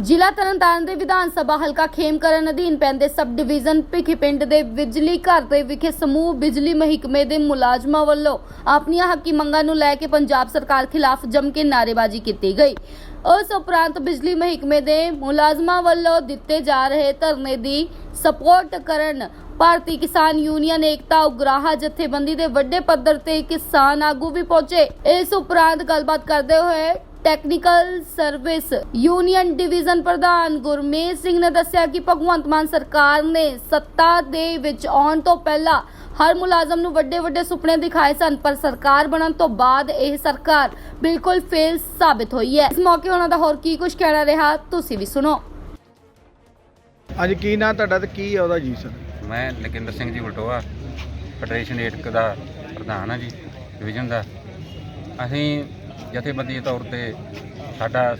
ਜ਼ਿਲ੍ਹਾ ਤਰਨਤਾਰਨ ਦੇ ਵਿਧਾਨ ਸਭਾ ਹਲਕਾ ਖੇਮਕਰਨ ਅਧੀਨ ਪੈਂਦੇ ਸਬ ਡਿਵੀਜ਼ਨ ਭਿੱਖੀ ਪਿੰਡ ਦੇ ਬਿਜਲੀ ਘਰ ਦੇ ਵਿਖੇ ਸਮੂਹ ਬਿਜਲੀ ਮਹਿਕਮੇ ਦੇ ਮੁਲਾਜ਼ਮਾਂ ਵੱਲੋਂ ਆਪਣੀਆਂ ਹੱਕੀ ਮੰਗਾਂ ਨੂੰ ਲੈ ਕੇ ਪੰਜਾਬ ਸਰਕਾਰ ਖਿਲਾਫ ਜੰਮ ਕੇ ਨਾਅਰੇਬਾਜ਼ੀ ਕੀਤੀ ਗਈ। ਉਸ ਉਪਰੰਤ ਬਿਜਲੀ ਮਹਿਕਮੇ ਦੇ ਮੁਲਾਜ਼ਮਾਂ ਵੱਲੋਂ ਦਿੱਤੇ ਜਾ ਰਹੇ ਧਰਨੇ ਦੀ ਸਪੋਰਟ ਕਰਨ ਭਾਰਤੀ ਕਿਸਾਨ ਯੂਨੀਅਨ ਏਕਤਾ ਉਗਰਾਹਾ ਜਥੇਬੰਦੀ ਦੇ ਵੱਡੇ ਪੱਧਰ ਤੇ ਕਿਸਾਨ ਆਗੂ ਵੀ ਪਹੁੰਚੇ। ਇਸ ਉਪਰੰਤ ਗੱਲਬਾਤ ਕਰਦੇ ਹੋਏ ਟੈਕਨੀਕਲ ਸਰਵਿਸ ਯੂਨੀਅਨ ਡਿਵੀਜ਼ਨ ਪ੍ਰਧਾਨ ਗੁਰਮੇਜ ਸਿੰਘ ਨੇ ਦੱਸਿਆ ਕਿ ਭਗਵੰਤ ਮਾਨ ਸਰਕਾਰ ਨੇ ਸੱਤਾ ਦੇ ਵਿੱਚ ਆਉਣ ਤੋਂ ਪਹਿਲਾਂ ਹਰ ਮੁਲਾਜ਼ਮ ਨੂੰ ਵੱਡੇ ਵੱਡੇ ਸੁਪਨੇ ਦਿਖਾਏ ਸਨ ਪਰ ਸਰਕਾਰ ਬਣਨ ਤੋਂ ਬਾਅਦ ਇਹ ਸਰਕਾਰ ਬਿਲਕੁਲ ਫੇਲ ਸਾਬਿਤ ਹੋਈ ਹੈ। ਇਸ ਮੌਕੇ ਉਹਨਾਂ ਦਾ ਹੋਰ ਕੀ ਕੁਝ ਕਹਿਣਾ ਰਿਹਾ ਤੁਸੀਂ ਵੀ ਸੁਣੋ। ਅੱਜ ਕੀ ਨਾਂ ਤੁਹਾਡਾ ਤੇ ਕੀ ਹੈ ਉਹਦਾ ਜੀ ਸਰ? ਮੈਂ ਲਖਿੰਦਰ ਸਿੰਘ ਜੀ ਬਲਟੋਆ ਫੈਡਰੇਸ਼ਨ ਏਟਕ ਦਾ ਪ੍ਰਧਾਨ ਹਾਂ ਜੀ ਡਿਵੀਜ਼ਨ ਦਾ। ਅਸੀਂ ਜਥੇਬੰਦੀ ਦੇ ਤੌਰ ਤੇ ਸਾਡਾ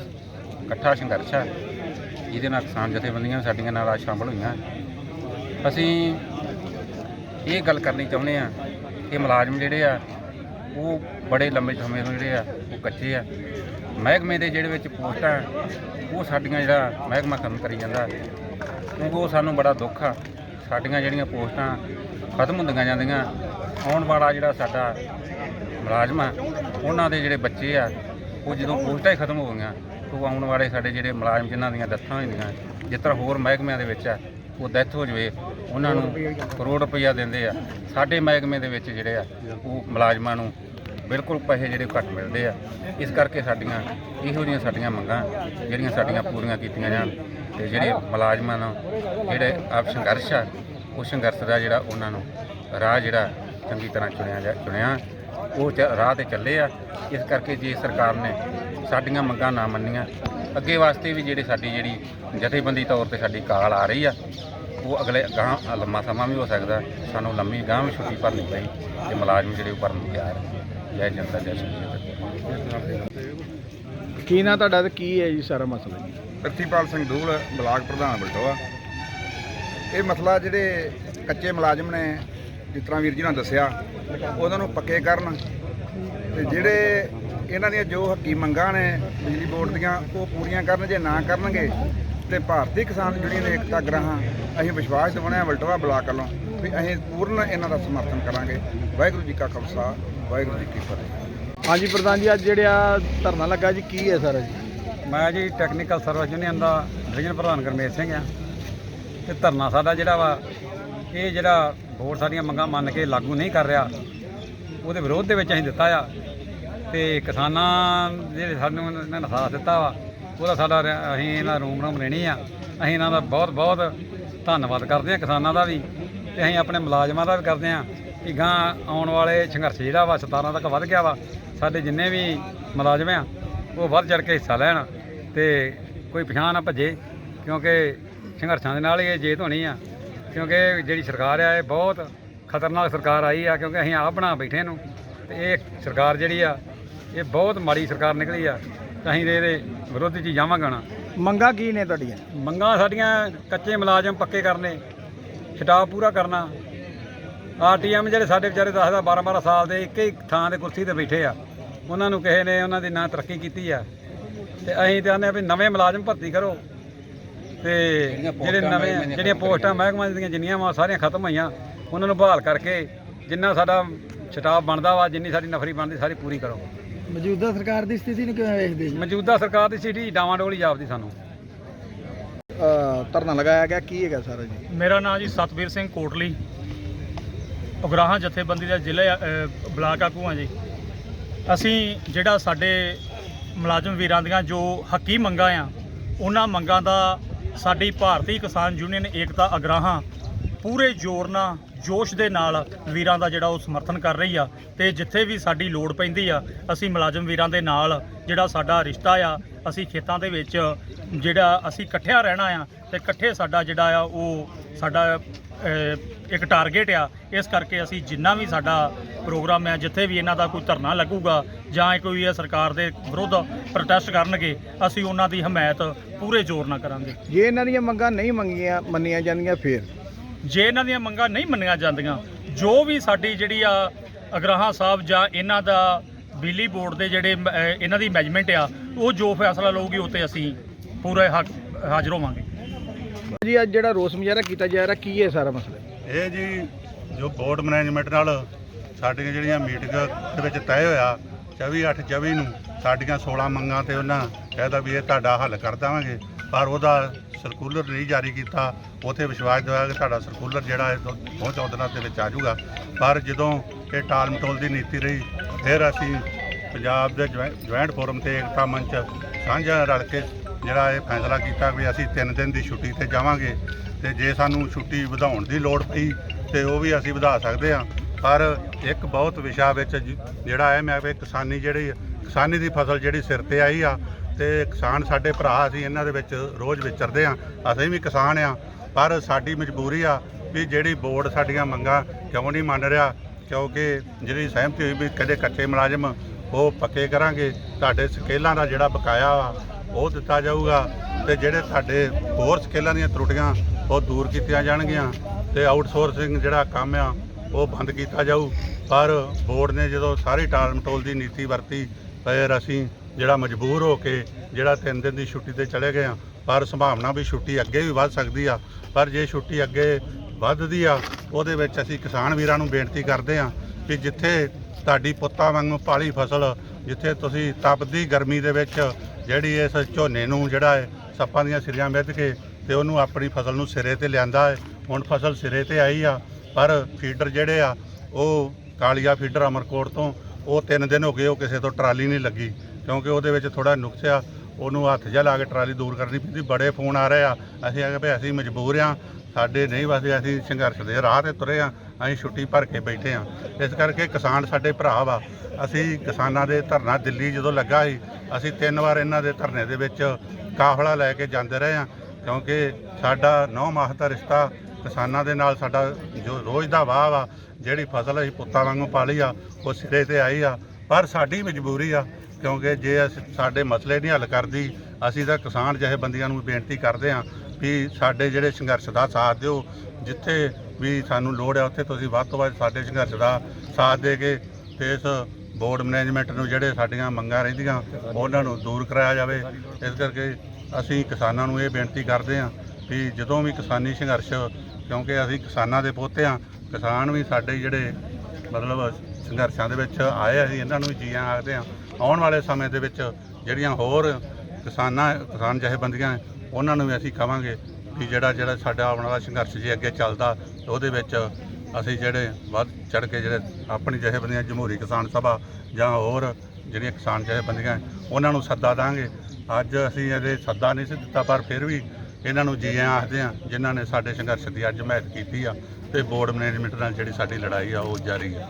ਇਕੱਠਾ ਸੰਘਰਸ਼ ਆ, ਜਿਹਦੇ ਨਾਲ ਕਿਸਾਨ ਜਥੇਬੰਦੀਆਂ ਸਾਡੀਆਂ ਨਾਲ ਆ ਸ਼ਾਮਲ ਹੋਈਆਂ ਅਸੀਂ ਇਹ ਗੱਲ ਕਰਨੀ ਚਾਹੁੰਦੇ ਆ ਕਿ ਮੁਲਾਜ਼ਮ ਜਿਹੜੇ ਆ, ਉਹ ਬੜੇ ਲੰਬੇ ਸਮੇਂ ਤੋਂ ਜਿਹੜੇ ਆ, ਉਹ ਕੱਚੇ ਆ। ਮਹਿਕਮੇ ਦੇ ਜਿਹੜੇ ਵਿੱਚ ਪੋਸਟਾਂ ਉਹ ਸਾਡੀਆਂ ਜਿਹੜਾ ਮਹਿਕਮਾ ਕੰਮ ਕਰੀ ਜਾਂਦਾ, ਕਿਉਂਕਿ ਉਹ ਸਾਨੂੰ ਬੜਾ ਦੁੱਖ ਆ। ਸਾਡੀਆਂ ਜਿਹੜੀਆਂ ਪੋਸਟਾਂ ਖਤਮ ਹੁੰਦੀਆਂ ਜਾਂਦੀਆਂ, ਆਉਣ ਵਾਲਾ ਜਿਹੜਾ ਸਾਡਾ ਮੁਲਾਜ਼ਮ ਆ, ਉਹਨਾਂ ਦੇ ਜਿਹੜੇ ਬੱਚੇ ਆ, ਉਹ ਜਦੋਂ ਪੋਸਟਾਂ ਹੀ ਖਤਮ ਹੋ ਗਈਆਂ ਤਾਂ ਆਉਣ ਵਾਲੇ ਸਾਡੇ ਜਿਹੜੇ ਮੁਲਾਜ਼ਮ ਜਿਨ੍ਹਾਂ ਦੀਆਂ ਡੈਥਾਂ ਹੁੰਦੀਆਂ ਜਿਸ ਤਰ੍ਹਾਂ ਹੋਰ ਮਹਿਕਮਿਆਂ ਦੇ ਵਿੱਚ ਆ, ਉਹ ਡੈਥ ਹੋ ਜਵੇ, ਉਹਨਾਂ ਨੂੰ ਕਰੋੜ ਰੁਪਈਆ ਦਿੰਦੇ ਆ। ਸਾਡੇ ਮਹਿਕਮੇ ਦੇ ਵਿੱਚ ਜਿਹੜੇ ਆ, ਉਹ ਮੁਲਾਜ਼ਮਾਂ ਨੂੰ ਬਿਲਕੁਲ ਪੈਸੇ ਜਿਹੜੇ ਘੱਟ ਮਿਲਦੇ ਆ। ਇਸ ਕਰਕੇ ਸਾਡੀਆਂ, ਇਹੋ ਜਿਹੀਆਂ ਸਾਡੀਆਂ ਮੰਗਾਂ, ਜਿਹੜੀਆਂ ਸਾਡੀਆਂ ਪੂਰੀਆਂ ਕੀਤੀਆਂ ਜਾਣ, ਤੇ ਜਿਹੜੇ ਮੁਲਾਜ਼ਮਾਂ ਨੂੰ ਜਿਹੜੇ ਆਪ ਸੰਘਰਸ਼ ਆ, ਉਹ ਸੰਘਰਸ਼ ਦਾ ਜਿਹੜਾ ਉਹਨਾਂ ਨੂੰ ਰਾਹ ਜਿਹੜਾ ਚੰਗੀ ਤਰ੍ਹਾਂ ਚੁਣਿਆ ਜਾ, ਚੁਣਿਆ ਉਹ ਚ- ਰਾਹ ਤੇ ਚੱਲੇ ਆ। ਇਸ ਕਰਕੇ ਜੇ ਸਰਕਾਰ ਨੇ ਸਾਡੀਆਂ ਮੰਗਾਂ ਨਾ ਮੰਨੀਆਂ ਅੱਗੇ ਵਾਸਤੇ ਵੀ ਜਿਹੜੇ ਸਾਡੀ ਜਿਹੜੀ ਜਥੇਬੰਦੀ ਤੌਰ ਤੇ ਸਾਡੀ ਕਾਲ ਆ ਰਹੀ ਆ ਉਹ ਅਗਲੇ ਗਾਂ ਲੰਮਾ ਸਮਾਂ ਵੀ ਹੋ ਸਕਦਾ। ਸਾਨੂੰ ਲੰਮੀ ਗਾਂ ਵੀ ਛੁੱਟੀ ਭਰਨੀ ਪਈ ਤੇ ਮੁਲਾਜ਼ਮ ਜਿਹੜੇ ਉਹ ਭਰਨ ਨੂੰ ਤਿਆਰ ਆ। ਜੈ ਜਨਤਾ ਜੈ ਸ਼੍ਰੀ ਕੀ ਨਾਂ ਤੁਹਾਡਾ ਤੇ ਕੀ ਹੈ ਜੀ ਸਾਰਾ ਮਸਲਾ ਜੀ? ਪ੍ਰਿਥੀਪਾਲ ਸਿੰਘ ਦੂਲ ਬਲਾਕ ਪ੍ਰਧਾਨ ਬਲਟੋਆ ਇਹ ਮਸਲਾ ਜਿਹੜੇ ਕੱਚੇ ਮੁਲਾਜ਼ਮ ਨੇ ਜਿਸ ਤਰ੍ਹਾਂ ਵੀਰ ਜੀ ਨੇ ਦੱਸਿਆ ਉਹਨਾਂ ਨੂੰ ਪੱਕੇ ਕਰਨ ਤੇ ਜਿਹੜੇ ਇਹਨਾਂ ਦੀਆਂ ਜੋ ਹੱਕੀ ਮੰਗਾਂ ਨੇ ਬਿਜਲੀ ਬੋਰਡ ਦੀਆਂ ਉਹ ਪੂਰੀਆਂ ਕਰਨ ਜੇ ਨਾ ਕਰਨਗੇ ਤੇ ਭਾਰਤੀ ਕਿਸਾਨ ਯੂਨੀਅਨ ਏਕਤਾ ਗ੍ਰਾਹਾਂ ਅਸੀਂ ਵਿਸ਼ਵਾਸ ਦਿਵਾਉਣਾ ਹੈ ਬਲਟੋਆ ਬਲਾਕ ਵੱਲੋਂ ਵੀ ਅਸੀਂ ਪੂਰਨ ਇਹਨਾਂ ਦਾ ਸਮਰਥਨ ਕਰਾਂਗੇ। ਵਾਹਿਗੁਰੂ ਜੀ ਕਾ ਖਾਲਸਾ ਵਾਹਿਗੁਰੂ ਜੀ ਕੀ ਫਤਿਹ। ਹਾਂਜੀ ਪ੍ਰਧਾਨ ਜੀ ਅੱਜ ਜਿਹੜਾ ਧਰਨਾ ਲੱਗਾ ਜੀ ਕੀ ਹੈ ਸਾਰਾ ਜੀ? ਮੈਂ ਜੀ ਟੈਕਨੀਕਲ ਸਰਵਿਸ ਯੂਨੀਅਨ ਦਾ ਡਿਵੀਜ਼ਨ ਪ੍ਰਧਾਨ ਗੁਰਮੇਜ ਸਿੰਘ ਆ। ਤੇ ਧਰਨਾ ਸਾਡਾ ਜਿਹੜਾ ਵਾ ਇਹ ਜਿਹੜਾ ਬੋਰਡ ਸਾਡੀਆਂ ਮੰਗਾਂ ਮੰਨ ਕੇ ਲਾਗੂ ਨਹੀਂ ਕਰ ਰਿਹਾ, ਉਹਦੇ ਵਿਰੋਧ ਦੇ ਵਿੱਚ ਅਸੀਂ ਦਿੱਤਾ ਆ। ਤੇ ਕਿਸਾਨਾਂ ਜਿਹੜੇ ਸਾਨੂੰ ਇਹਨਾਂ ਨੇ ਸਾਥ ਦਿੱਤਾ ਵਾ। ਉਹਦਾ ਸਾਡਾ ਰ- ਅਸੀਂ ਇਹਨਾਂ ਰੂਮ ਰੂਮ ਲੈਣੀ ਆ। ਅਸੀਂ ਇਹਨਾਂ ਦਾ ਬਹੁਤ ਬਹੁਤ ਧੰਨਵਾਦ ਕਰਦੇ ਆ ਕਿਸਾਨਾਂ ਦਾ ਵੀ। ਤੇ ਅਸੀਂ ਆਪਣੇ ਮੁਲਾਜ਼ਮਾਂ ਦਾ ਵੀ ਕਰਦੇ ਆ ਕਿ ਗਾਂ ਆਉਣ ਵਾਲੇ ਸੰਘਰਸ਼ ਜਿਹੜਾ ਵਾ 17 ਤੱਕ ਵੱਧ ਗਿਆ ਵਾ। ਸਾਡੇ ਜਿੰਨੇ ਵੀ ਮੁਲਾਜ਼ਮ ਆ, ਉਹ ਵੱਧ ਚੜ ਕੇ ਹਿੱਸਾ ਲੈਣ ਤੇ ਕੋਈ ਪਛਾਣ ਨਾ ਭੱਜੇ, ਕਿਉਂਕਿ ਸੰਘਰਸ਼ਾਂ ਦੇ ਨਾਲ ਹੀ ਇਹ ਜੇਤ ਹੋਣੀ ਆ। ਕਿਉਂਕਿ ਜਿਹੜੀ ਸਰਕਾਰ ਆ ਇਹ ਬਹੁਤ ਖਤਰਨਾਕ ਸਰਕਾਰ ਆਈ ਆ ਕਿਉਂਕਿ ਅਸੀਂ ਆਪ ਬਣਾ ਬੈਠੇ ਨੂੰ ਤੇ ਇਹ ਸਰਕਾਰ ਜਿਹੜੀ ਆ ਇਹ ਬਹੁਤ ਮਾੜੀ ਸਰਕਾਰ ਨਿਕਲੀ ਆ ਤਾਂ ਅਸੀਂ ਇਹਦੇ ਵਿਰੋਧ 'ਚ ਜਾਵਾਂਗੇ ਹੁਣ ਮੰਗਾਂ ਕੀ ਨੇ ਤੁਹਾਡੀਆਂ? ਮੰਗਾਂ ਸਾਡੀਆਂ ਕੱਚੇ ਮੁਲਾਜ਼ਮ ਪੱਕੇ ਕਰਨੇ ਸਟਾਫ ਪੂਰਾ ਕਰਨਾ। ਆਰਟੀਐਮ ਜਿਹੜੇ ਸਾਡੇ ਵਿਚਾਰੇ 10 ਦਾ 12 12 ਸਾਲ ਦੇ ਇੱਕ ਹੀ ਥਾਂ ਤੇ ਕੁਰਸੀ ਤੇ ਬੈਠੇ ਆ। ਉਹਨਾਂ ਨੂੰ ਕਿਸੇ ਨੇ ਉਹਨਾਂ ਦੀ ਨਾ ਤਰੱਕੀ ਕੀਤੀ ਆ। ਤੇ ਅਸੀਂ ਤੇ ਆਨੇ ਆ ਵੀ ਨਵੇਂ ਮੁਲਾਜ਼ਮ ਭਰਤੀ ਕਰੋ। ਤੇ ਜਿਹੜੇ ਨਵੇਂ ਜਿਹੜੀਆਂ ਪੋਸਟਾਂ ਮਹਿਕਮਾਂ ਦੀਆਂ ਜਿੰਨੀਆਂ ਵਾ ਸਾਰੀਆਂ ਖਤਮ ਹੋਈਆਂ। ਉਹਨਾਂ ਨੂੰ ਬਹਾਲ ਕਰਕੇ ਜਿੰਨਾ ਸਾਡਾ ਸਟਾਫ ਬਣਦਾ ਵਾ ਜਿੰਨੀ ਸਾਡੀ ਨਫਰੀ ਬਣਦੀ ਸਾਰੀ ਪੂਰੀ ਕਰੋ। ਮੌਜੂਦਾ ਸਰਕਾਰ ਦੀ ਸਥਿਤੀ ਨੂੰ ਕਿਵੇਂ ਵੇਖਦੇ ਜੀ? ਮੌਜੂਦਾ ਸਰਕਾਰ ਦੀ ਸਿਟੀ ਡਾਵਾਂਡੋਲੀ ਜਾਪਦੀ ਸਾਨੂੰ। ਧਰਨਾ ਲਗਾਇਆ ਗਿਆ ਕੀ ਹੈਗਾ ਸਾਰਾ ਜੀ? ਮੇਰਾ ਨਾਮ ਜੀ ਸਤਵੀਰ ਸਿੰਘ ਕੋਟਲੀ। ਉਗਰਾਹਾਂ ਜਥੇਬੰਦੀ ਦਾ ਜ਼ਿਲ੍ਹੇ ਬਲਾਕ ਆਗੂ ਹਾਂ ਜੀ। ਅਸੀਂ ਜਿਹੜਾ ਸਾਡੇ ਮੁਲਾਜ਼ਮ ਵੀਰਾਂ ਦੀਆਂ ਜੋ ਹੱਕੀ ਮੰਗਾਂ ਆ ਉਹਨਾਂ ਮੰਗਾਂ ਦਾ ਸਾਡੀ ਭਾਰਤੀ ਕਿਸਾਨ ਯੂਨੀਅਨ ਏਕਤਾ ਅਗਰਾਹਾਂ ਪੂਰੇ ਜ਼ੋਰ ਨਾਲ, ਜੋਸ਼ ਦੇ ਨਾਲ ਵੀਰਾਂ ਦਾ ਜਿਹੜਾ ਉਹ ਸਮਰਥਨ ਕਰ ਰਹੀ ਆ ਤੇ ਜਿੱਥੇ ਵੀ ਸਾਡੀ ਲੋੜ ਪੈਂਦੀ ਆ, ਅਸੀਂ ਮੁਲਾਜ਼ਮ ਵੀਰਾਂ ਦੇ ਨਾਲ ਜਿਹੜਾ ਸਾਡਾ ਰਿਸ਼ਤਾ ਆ, ਅਸੀਂ ਖੇਤਾਂ ਦੇ ਵਿੱਚ ਜਿਹੜਾ ਅਸੀਂ ਇਕੱਠਿਆਂ ਰਹਿਣਾ ਆ ਤੇ ਇਕੱਠੇ ਸਾਡਾ ਜਿਹੜਾ ਆ ਉਹ ਸਾਡਾ ਇੱਕ ਟਾਰਗੇਟ ਆ, ਇਸ ਕਰਕੇ ਅਸੀਂ ਜਿੰਨਾ ਵੀ ਸਾਡਾ ਪ੍ਰੋਗਰਾਮ ਹੈ ਜਿੱਥੇ ਵੀ ਇਹਨਾਂ ਦਾ ਕੋਈ ਧਰਨਾ ਲੱਗੂਗਾ ਜਾਂ ਕੋਈ ਇਹ ਸਰਕਾਰ ਦੇ ਵਿਰੁੱਧ ਪ੍ਰੋਟੈਸਟ ਕਰਨਗੇ, ਅਸੀਂ ਉਹਨਾਂ ਦੀ ਹਮਾਇਤ ਪੂਰੇ ਜ਼ੋਰ ਨਾਲ ਕਰਾਂਗੇ। ਜੇ ਇਹਨਾਂ ਦੀਆਂ ਮੰਗਾਂ ਨਹੀਂ ਮੰਗੀਆਂ ਮੰਨੀਆਂ ਜਾਂਦੀਆਂ ਫੇਰ? ਜੇ ਇਹਨਾਂ ਦੀਆਂ ਮੰਗਾਂ ਨਹੀਂ ਮੰਨੀਆਂ ਜਾਂਦੀਆਂ ਜੋ ਵੀ ਸਾਡੀ ਜਿਹੜੀ ਆ ਅਗਰਾਹਾਂ ਸਾਹਿਬ ਜਾਂ ਇਹਨਾਂ ਦਾ ਬਿਜਲੀ ਬੋਰਡ ਦੇ ਜਿਹੜੇ ਮ- ਅਹ ਇਹਨਾਂ ਦੀ ਮੈਨੇਜਮੈਂਟ ਆ ਉਹ ਜੋ ਫੈਸਲਾ ਲਊਗੀ ਉਹ ਤੇ ਅਸੀਂ ਪੂਰੇ ਹੱਕ ਹਾਜ਼ਰ ਹੋਵਾਂਗੇ। ਜੀ ਅੱਜ ਜਿਹੜਾ ਰੋਸ ਮੁਜ਼ਾਹਰਾ ਕੀਤਾ ਜਾ ਰਿਹਾ ਕੀ ਹੈ ਸਾਰਾ ਮਸਲਾ? ਇਹ ਜੀ ਜੋ ਬੋਰਡ ਮੈਨੇਜਮੈਂਟ ਨਾਲ ਸਾਡੀਆਂ ਜਿਹੜੀਆਂ ਮੀਟਿੰਗ ਦੇ ਵਿੱਚ ਤੈਅ ਹੋਇਆ 24 8 24 ਨੂੰ ਸਾਡੀਆਂ 16 ਮੰਗਾਂ ਤੇ ਉਹਨਾਂ ਕਹਿਦਾ ਵੀ ਇਹ ਤੁਹਾਡਾ ਹੱਲ ਕਰ ਦੇਵਾਂਗੇ, ਪਰ ਉਹਦਾ ਸਰਕੂਲਰ ਨਹੀਂ ਜਾਰੀ ਕੀਤਾ। ਉਥੇ ਵਿਸ਼ਵਾਸ ਦਿਵਾਇਆ ਕਿ ਤੁਹਾਡਾ ਸਰਕੂਲਰ ਜਿਹੜਾ ਹੈ ਬਹੁਤ ਚੌਦਾਂ ਦਿਨਾਂ ਦੇ ਵਿੱਚ ਆ ਜਾਊਗਾ। ਪਰ ਜਦੋਂ ਇਹ ਟਾਲ ਮਟੋਲ ਦੀ ਨੀਤੀ ਰਹੀ, ਫਿਰ ਅਸੀਂ ਪੰਜਾਬ ਦੇ ਜੁਆਇੰਟ ਫੋਰਮ ਤੇ ਏਕਤਾ ਮੰਚ ਸਾਂਝਾ ਰਲ ਕੇ ਜਿਹੜਾ ਇਹ ਫੈਸਲਾ ਕੀਤਾ ਵੀ ਅਸੀਂ 3 ਦਿਨ ਦੀ ਛੁੱਟੀ ਤੇ ਜਾਵਾਂਗੇ ਤੇ ਜੇ ਸਾਨੂੰ ਛੁੱਟੀ ਵਧਾਉਣ ਦੀ ਲੋੜ ਪਈ ਤੇ ਉਹ ਵੀ ਅਸੀਂ ਵਧਾ ਸਕਦੇ ਹਾਂ। ਪਰ ਇੱਕ ਬਹੁਤ ਵਿਸ਼ਾ ਵਿੱਚ ਜਿਹੜਾ ਹੈ, ਮੈਂ ਵੀ ਕਿਸਾਨੀ ਜਿਹੜੀ ਕਿਸਾਨੀ ਦੀ ਫਸਲ ਜਿਹੜੀ ਸਿਰ ਤੇ ਆਈ ਆ ਤੇ ਕਿਸਾਨ ਸਾਡੇ ਭਰਾ ਅਸੀਂ ਇਹਨਾਂ ਦੇ ਵਿੱਚ ਰੋਜ਼ ਵਿਚਰਦੇ ਆ ਅਸੀਂ ਵੀ ਕਿਸਾਨ ਆ ਪਰ ਸਾਡੀ ਮਜਬੂਰੀ ਆ ਵੀ ਜਿਹੜੀ ਬੋਰਡ ਸਾਡੀਆਂ ਮੰਗਾਂ ਕਿਉਂ ਨਹੀਂ ਮੰਨ ਰਿਹਾ? ਕਿਉਂਕਿ ਜਿਹੜੀ ਸਹਿਮਤੀ ਹੋਈ ਵੀ ਕਦੇ ਕੱਚੇ ਮੁਲਾਜ਼ਮ ਉਹ ਪੱਕੇ ਕਰਾਂਗੇ, ਤੁਹਾਡੇ ਸਕੇਲਾਂ ਦਾ ਜਿਹੜਾ ਬਕਾਇਆ ਵਾ, ਉਹ ਦਿੱਤਾ ਜਾਊਗਾ ਤੇ ਜਿਹੜੇ ਤੁਹਾਡੇ ਹੋਰ ਸਕੇਲਾਂ ਦੀਆਂ ਤਰੁੱਟੀਆਂ ਉਹ ਦੂਰ ਕੀਤੀਆਂ ਜਾਣਗੀਆਂ ਤੇ ਆਊਟਸੋਰਸਿੰਗ ਜਿਹੜਾ ਕੰਮ ਆ, ਉਹ ਬੰਦ ਕੀਤਾ ਜਾਊ। ਪਰ ਬੋਰਡ ਨੇ ਜਦੋਂ ਸਾਰੀ ਟਾਲ ਮਟੋਲ ਦੀ ਨੀਤੀ ਵਰਤੀ, ਫਿਰ ਅਸੀਂ ਜਿਹੜਾ ਮਜਬੂਰ ਹੋ ਕੇ ਜਿਹੜਾ ਤਿੰਨ ਦਿਨ ਦੀ ਛੁੱਟੀ ਤੇ ਚਲੇ ਗਏ ਆ, ਪਰ ਸੰਭਾਵਨਾ ਵੀ ਛੁੱਟੀ ਅੱਗੇ ਵੀ ਵੱਧ ਸਕਦੀ ਆ। ਪਰ ਜੇ ਛੁੱਟੀ ਅੱਗੇ ਵੱਧਦੀ ਆ, ਉਹਦੇ ਵਿੱਚ ਅਸੀਂ ਕਿਸਾਨ ਵੀਰਾਂ ਨੂੰ ਬੇਨਤੀ ਕਰਦੇ ਆ ਕਿ ਜਿੱਥੇ ਤੁਹਾਡੀ ਪੁੱਤਾਂ ਵਾਂਗੂ ਪਾਲੀ ਫਸਲ, ਜਿੱਥੇ ਤੁਸੀਂ ਤਪਦੀ ਗਰਮੀ ਦੇ ਵਿੱਚ ਜਿਹੜੀ ਇਸ ਝੋਨੇ ਨੂੰ ਜਿਹੜਾ ਹੈ, ਸੱਪਾਂ ਦੀਆਂ ਸਿਰੀਆਂ ਮਿੱਧ ਕੇ ਤੇ ਉਹਨੂੰ ਆਪਣੀ ਫਸਲ ਨੂੰ ਸਿਰੇ ਤੇ ਲਿਆਂਦਾ ਹੈ। ਹੁਣ ਫਸਲ ਸਿਰੇ ਤੇ ਆਈ ਆ, ਪਰ ਫੀਡਰ ਜਿਹੜੇ ਆ, ਉਹ ਕਾਲੀਆ ਫੀਡਰ ਅਮਰਕੋਟ ਤੋਂ, ਉਹ ਤਿੰਨ ਦਿਨ ਹੋ ਗਏ ਉਹ ਕਿਸੇ ਤੋਂ ਟਰਾਲੀ ਨਹੀਂ ਲੱਗੀ। ਕਿਉਂਕਿ ਉਹਦੇ ਵਿੱਚ ਥੋੜਾ ਨੁਕਸ ਆ, ਉਹਨੂੰ ਹੱਥ ਜਿਹਾ ਲਾ ਕੇ ਟਰਾਲੀ ਦੂਰ ਕਰਨੀ ਪੈਂਦੀ, ਬੜੇ ਫੋਨ ਆ ਰਹੇ ਆ, ਅਸੀਂ ਆ ਵੀ ਅਸੀਂ ਮਜਬੂਰ ਆ, ਸਾਡੇ ਨਹੀਂ ਵਸਦੇ ਅਸੀਂ ਸੰਘਰਸ਼ ਦੇ ਰਾਹ ਤੇ ਤੁਰੇ ਆ, ਅਸੀਂ ਛੁੱਟੀ ਭਰ ਕੇ ਬੈਠੇ ਆ। ਇਸ ਕਰਕੇ ਕਿਸਾਨ ਸਾਡੇ ਭਰਾ ਵਾ, ਅਸੀਂ ਕਿਸਾਨਾਂ ਦੇ ਧਰਨਾ ਦਿੱਲੀ ਜਦੋਂ ਲੱਗਾ ਸੀ, ਅਸੀਂ ਤਿੰਨ ਵਾਰ ਇਹਨਾਂ ਦੇ ਧਰਨੇ ਦੇ ਵਿੱਚ ਕਾਫਲਾ ਲੈ ਕੇ ਜਾਂਦੇ ਰਹੇ ਆ, ਕਿਉਂਕਿ ਸਾਡਾ ਨੌ ਮਾਹ ਦਾ ਰਿਸ਼ਤਾ ਕਿਸਾਨਾਂ ਦੇ ਨਾਲ ਸਾਡਾ ਜੋ ਰੋਜ਼ ਦਾ ਵਾਹ ਵਾ, ਜਿਹੜੀ ਫਸਲ ਅਸੀਂ ਪੁੱਤਾਂ ਵਾਂਗੂ ਪਾਲੀ ਆ, ਉਹ ਸਿਰੇ ਤੇ ਆਈ ਆ, ਪਰ ਸਾਡੀ ਮਜਬੂਰੀ ਆ ਕਿਉਂਕਿ ਜੇ ਅਸੀਂ ਸਾਡੇ ਮਸਲੇ ਨਹੀਂ ਹੱਲ ਕਰਦੀ, ਅਸੀਂ ਤਾਂ ਕਿਸਾਨ ਜਥੇਬੰਦੀਆਂ ਨੂੰ ਬੇਨਤੀ ਕਰਦੇ ਹਾਂ ਵੀ ਸਾਡੇ ਜਿਹੜੇ ਸੰਘਰਸ਼ ਦਾ ਸਾਥ ਦਿਓ, ਜਿੱਥੇ ਵੀ ਸਾਨੂੰ ਲੋੜ ਹੈ ਉੱਥੇ ਤੁਸੀਂ ਵੱਧ ਤੋਂ ਵੱਧ ਸਾਡੇ ਸੰਘਰਸ਼ ਦਾ ਸਾਥ ਦੇ ਕੇ ਤੇ ਇਸ ਬੋਰਡ ਮੈਨੇਜਮੈਂਟ ਨੂੰ ਜਿਹੜੇ ਸਾਡੀਆਂ ਮੰਗਾਂ ਰਹਿੰਦੀਆਂ, ਉਹਨਾਂ ਨੂੰ ਦੂਰ ਕਰਾਇਆ ਜਾਵੇ। ਇਸ ਕਰਕੇ ਅਸੀਂ ਕਿਸਾਨਾਂ ਨੂੰ ਇਹ ਬੇਨਤੀ ਕਰਦੇ ਹਾਂ ਵੀ ਜਦੋਂ ਵੀ ਕਿਸਾਨੀ ਸੰਘਰਸ਼, ਕਿਉਂਕਿ ਅਸੀਂ ਕਿਸਾਨਾਂ ਦੇ ਪੋਤੇ ਹਾਂ, ਕਿਸਾਨ ਵੀ ਸਾਡੇ ਜਿਹੜੇ ਮਤਲਬ ਸੰਘਰਸ਼ਾਂ ਦੇ ਵਿੱਚ ਆਏ ਅਸੀਂ ਇਹਨਾਂ ਨੂੰ ਵੀ ਜੀਆਂ ਆਖਦੇ ਹਾਂ ਆਉਣ ਵਾਲੇ ਸਮੇਂ ਦੇ ਵਿੱਚ ਜਿਹੜੀਆਂ ਹੋਰ ਕਿਸਾਨਾਂ ਕਿਸਾਨ ਜਥੇਬੰਦੀਆਂ ਹੈ, ਉਹਨਾਂ ਨੂੰ ਵੀ ਅਸੀਂ ਕਵਾਂਗੇ ਕਿ ਜਿਹੜਾ ਜਿਹੜਾ ਸਾਡਾ ਆਉਣ ਵਾਲਾ ਸੰਘਰਸ਼ ਜੇ ਅੱਗੇ ਚੱਲਦਾ ਉਹਦੇ ਵਿੱਚ ਅਸੀਂ ਜਿਹੜੇ ਵੱਧ ਚੜ ਕੇ ਜਿਹੜੇ ਆਪਣੀ ਜਥੇਬੰਦੀਆਂ ਜਮਹੂਰੀ ਕਿਸਾਨ ਸਭਾ ਜਾਂ ਹੋਰ ਜਿਹੜੀਆਂ ਕਿਸਾਨ ਜਥੇਬੰਦੀਆਂ ਹੈ, ਉਹਨਾਂ ਨੂੰ ਸੱਦਾ ਦਾਂਗੇ। ਅੱਜ ਅਸੀਂ ਇਹਦੇ ਸੱਦਾ ਨਹੀਂ ਸੀ ਦਿੱਤਾ ਪਰ ਫਿਰ ਵੀ ਇਹਨਾਂ ਨੂੰ ਜੀ ਆਖਦੇ ਆ ਜਿਨ੍ਹਾਂ ਨੇ ਸਾਡੇ ਸੰਘਰਸ਼ ਦੀ ਅੱਜ ਹਮਾਇਤ ਕੀਤੀ ਆ ਤੇ ਬੋਰਡ ਮੈਨੇਜਮੈਂਟ ਨਾਲ ਜਿਹੜੀ ਸਾਡੀ ਲੜਾਈ ਆ ਉਹ ਜਾਰੀ ਆ।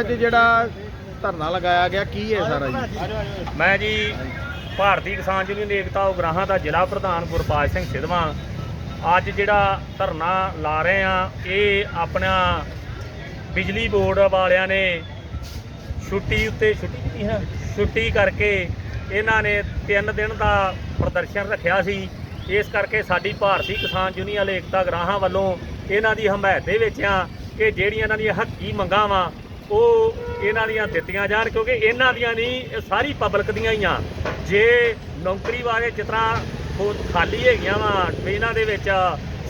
ਅੱਜ ਜਿਹੜਾ ਧਰਨਾ ਲਗਾਇਆ ਗਿਆ, ਕੀ ਹੈ ਸਾਰਾ ਜੀ? ਮੈਂ ਜੀ, ਭਾਰਤੀ ਕਿਸਾਨ ਯੂਨੀਅਨ ਏਕਤਾ ਉਗਰਾਹਾਂ ਦਾ ਜ਼ਿਲ੍ਹਾ ਪ੍ਰਧਾਨ ਗੁਰਪਾਲ ਸਿੰਘ ਸਿੱਧਵਾਂ। ਅੱਜ ਜਿਹੜਾ ਧਰਨਾ ਲਾ ਰਹੇ ਆ ਇਹ ਆਪਣਾ ਬਿਜਲੀ ਬੋਰਡ ਵਾਲਿਆਂ ਨੇ ਛੁੱਟੀ ਉੱਤੇ ਛੁੱਟੀ ਕੀਤੀ ਹੈ। ਛੁੱਟੀ ਕਰਕੇ ਇਹਨਾਂ ਨੇ 3 ਦਿਨ ਦਾ ਪ੍ਰਦਰਸ਼ਨ ਰੱਖਿਆ ਸੀ। ਇਸ ਕਰਕੇ ਸਾਡੀ ਭਾਰਤੀ ਕਿਸਾਨ ਯੂਨੀਅਨ ਏਕਤਾ ਗਰਾਹਾਂ ਵੱਲੋਂ ਇਹਨਾਂ ਦੀ ਹਮਾਇਤ ਦੇ ਵਿੱਚ ਆ ਕਿ ਜਿਹੜੀਆਂ ਇਹਨਾਂ ਦੀਆਂ ਹੱਕੀ ਮੰਗਾਂ ਵਾ ਉਹ ਇਹਨਾਂ ਦੀਆਂ ਦਿੱਤੀਆਂ ਜਾਣ, ਕਿਉਂਕਿ ਇਹਨਾਂ ਦੀਆਂ ਨਹੀਂ, ਇਹ ਸਾਰੀ ਪਬਲਿਕ ਦੀਆਂ ਹੀ ਆ। ਜੇ ਨੌਕਰੀ ਬਾਰੇ ਜਿਸ ਤਰ੍ਹਾਂ ਉਹ ਖਾਲੀ ਹੈਗੀਆਂ ਵਾ, ਇਹਨਾਂ ਦੇ ਵਿੱਚ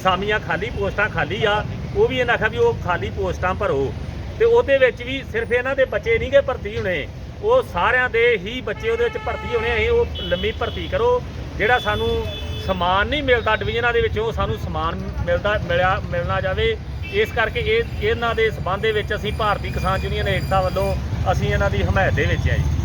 ਸਾਮੀਆਂ ਖਾਲੀ, ਪੋਸਟਾਂ ਖਾਲੀ ਆ, ਉਹ ਵੀ ਇਹਨਾਂ ਆਖਿਆ ਵੀ ਉਹ ਖਾਲੀ ਪੋਸਟਾਂ ਭਰੋ। ਤੇ ਉਹਦੇ ਵਿੱਚ ਵੀ ਸਿਰਫ ਇਹਨਾਂ ਦੇ ਬੱਚੇ ਨਹੀਂ ਗੇ ਭਰਤੀ ਹੋਣੇ। ਉਹ ਸਾਰਿਆਂ ਦੇ ਹੀ ਬੱਚੇ ਉਹਦੇ ਵਿੱਚ ਭਰਤੀ ਹੋਣੇ, ਅਸੀਂ ਉਹ ਲੰਮੀ ਭਰਤੀ ਕਰੋ। ਜਿਹੜਾ ਸਾਨੂੰ ਸਮਾਨ ਨਹੀਂ ਮਿਲਦਾ, ਡਿਵੀਜ਼ਨਾਂ ਦੇ ਵਿੱਚ ਉਹ ਸਾਨੂੰ ਸਮਾਨ ਮਿਲਦਾ, ਮਿਲਿਆ, ਮਿਲਣਾ ਜਾਵੇ। ਇਸ ਕਰਕੇ ਇਹ ਇਹਨਾਂ ਦੇ ਸਬੰਧ ਦੇ ਵਿੱਚ ਅਸੀਂ ਭਾਰਤੀ ਕਿਸਾਨ ਯੂਨੀਅਨ ਏਕਤਾ ਵੱਲੋਂ ਅਸੀਂ ਇਹਨਾਂ ਦੀ ਹਮਾਇਤ ਦੇ ਵਿੱਚ ਆ ਜੀ।